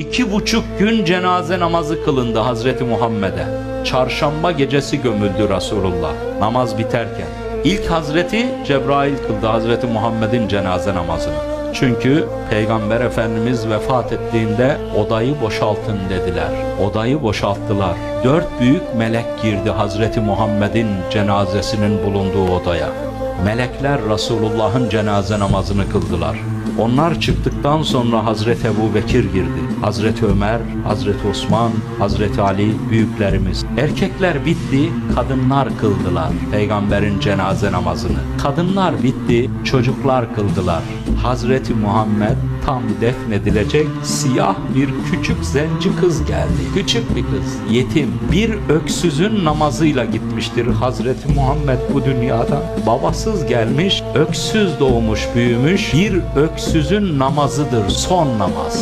İki buçuk gün cenaze namazı kılındı Hazreti Muhammed'e. Çarşamba gecesi gömüldü Resulullah namaz biterken. İlk Hazreti Cebrail kıldı Hazreti Muhammed'in cenaze namazını. Çünkü Peygamber Efendimiz vefat ettiğinde odayı boşaltın dediler. Odayı boşalttılar. Dört büyük melek girdi Hazreti Muhammed'in cenazesinin bulunduğu odaya. Melekler Resulullah'ın cenaze namazını kıldılar. Onlar çıktıktan sonra Hazreti Ebu Bekir girdi. Hazreti Ömer, Hazreti Osman, Hazreti Ali büyüklerimiz. Erkekler bitti, kadınlar kıldılar peygamberin cenaze namazını. Kadınlar bitti, çocuklar kıldılar. Hazreti Muhammed tam defnedilecek siyah bir küçük zenci kız geldi. Küçük bir kız, yetim. Bir öksüzün namazıyla gitmiştir Hazreti Muhammed bu dünyadan. Babasız gelmiş, öksüz doğmuş, büyümüş. Bir öksüzün namazıdır son namaz.